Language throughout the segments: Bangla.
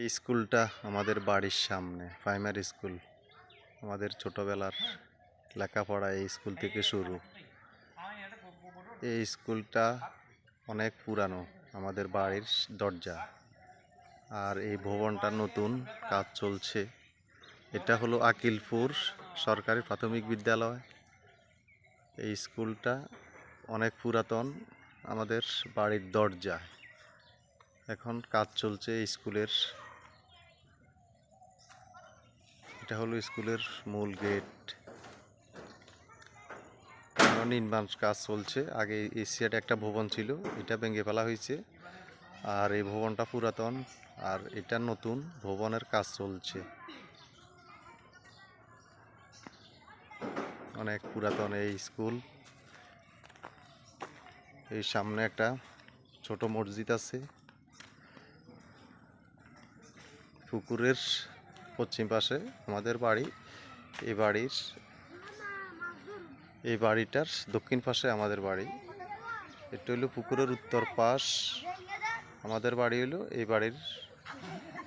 এই স্কুলটা আমাদের বাড়ির সামনে প্রাইমারি স্কুল আমাদের ছোটবেলার লেখাপড়া এই স্কুল থেকে শুরু। এই স্কুলটা অনেক পুরানো, আমাদের বাড়ির দরজা। আর এই ভবনটা নতুন, কাজ চলছে। এটা হলো আকিলপুর সরকারি প্রাথমিক বিদ্যালয়। এই স্কুলটা অনেক পুরাতন, আমাদের বাড়ির দরজা। এখন কাজ চলছে স্কুলের এটা হলো স্কুলের মূল গেট। নির্মাণ কাজ চলছে। আগে সাইডে একটা ভবন ছিল, এটা ভেঙে ফেলা হয়েছে। আর এই ভবনটা পুরাতন, আর এটা নতুন ভবনের কাজ চলছে। অনেক পুরাতন এই স্কুল। এই সামনে একটা ছোট মসজিদ আছে। পুকুরের পশ্চিম পাশে আমাদের বাড়ি। এই বাড়ির, এই বাড়িটার দক্ষিণ পাশে আমাদের বাড়ি। এটা হলো পুকুরের উত্তর পাশ। আমাদের বাড়ি হলো এই বাড়ির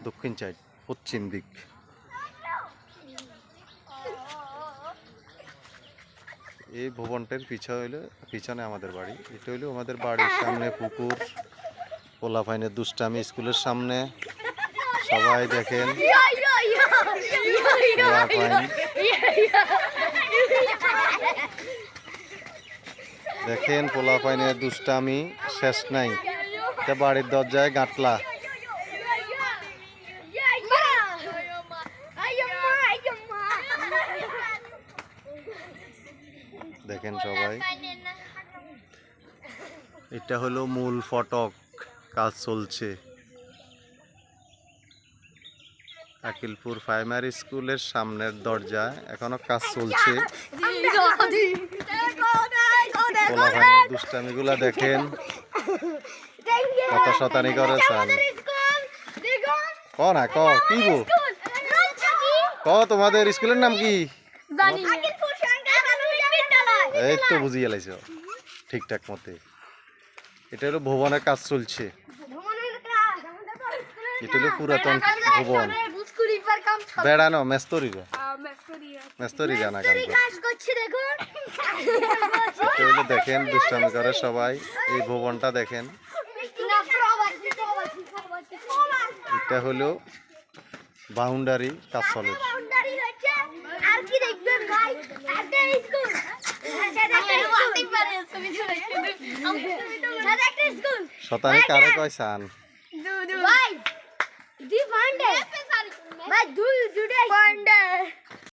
দক্ষিণ সাইড পশ্চিম দিক। এই ভবনটার পিছা হইল, পিছনে আমাদের বাড়ি। এটা হইল আমাদের বাড়ির সামনে পুকুর। পোলাফাইনের দুষ্টামি স্কুলের সামনে। সবাই দেখেন। দেখেন পোলাফাইনের দুষ্টামি শেষ নাই। এটা বাড়ির দরজায় গাঁটলা। দেখেন সবাই। এটা হলো মূল ফটক। কাজ চলছে। আকিলপুর প্রাইমারি স্কুলের সামনের দরজা এখনও কাজ চলছে। দুষ্টামিগুলা দেখেন। কত শতানি করে চান ক না ক কি গো? ক তোমাদের স্কুলের নাম কি? এই তো বুঝিয়ে লাইছ ঠিকঠাক মতে। এটা হলো ভবনের কাজ চলছে। এটা হলো পুরাতন ভবন। বেড়ানো মেস্তরিরা মেস্তরিরা না গান দেখেন। দুষ্টামি করে সবাই। এই ভবনটা দেখেন। এটা হলো বাউন্ডারি কাজ চলে। আর কি দেখবেন ভাই? একটা স্কুল। একটা স্কুল। শতানি কারে কয় চান My dude, dude. Panda.